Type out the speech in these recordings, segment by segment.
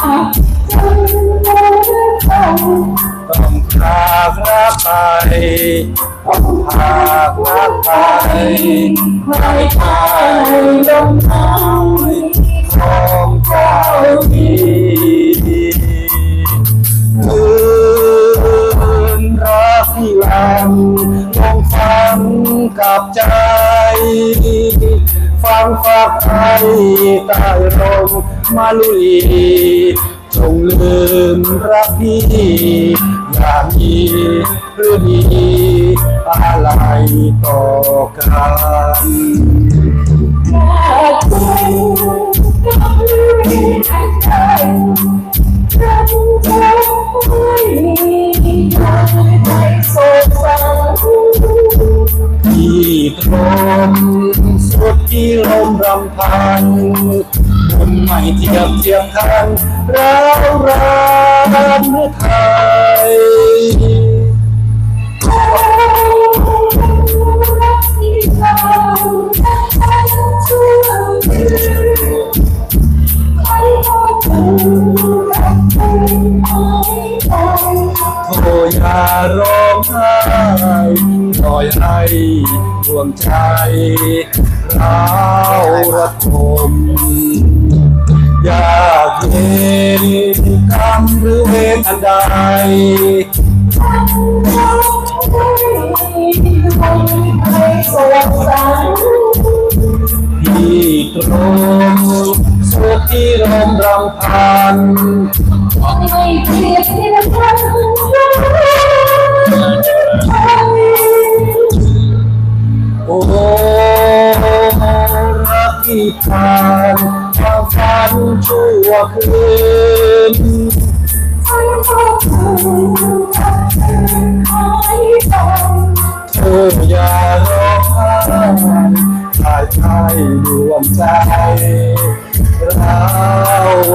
ต้องพากรักไปต้องพากรักไปไม่ไปลงน้ำของเจ้าดีคืนรักต้องฟังกับเจ ฝากไทยใต้ลมมาลุลีจงลืมรักพี่อย่ามีหรือมีอะไรต่อกันที่ตรงสุด ที่ลมรำพันคนไม่เทียบเทียมทันเราวรักไทยโทษอย่าร้องไห้ปล่อยให้ดวงใจ เราระทมอยากเห็นกรรมหรือเวรอันใดที่ตรงสุดที่ลมรำพันไม่เพียงที่ละครั้ ทานความฝันชั่วคืนเธออย่าร้องไห้ชายชายดวงใจเรา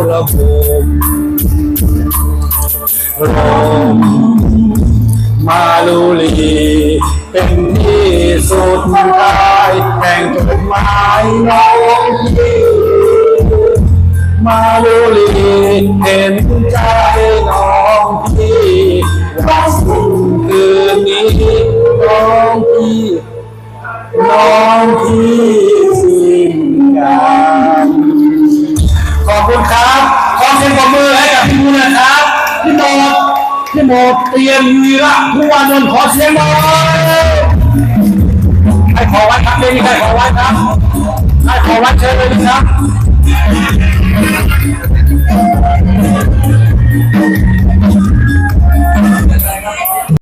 ระบมลมมาลูลีเป็นที่สุดท้า แห่งจดหมายน้องพี่มาลูลีเห็นใจน้องพี่ว่าสิ่งคืนนี้น้องพี่น้องพี่สิ้นกันขอบคุณครับ ขอเสียงปรบมือให้กับพี่มูนะครับ พี่โมพี่โมเตียนวีระผู้วานนท์ขอเสียงหน่อย ม่มีใครขอวัดครับให้ขอวัดเชิญเลยนะครับ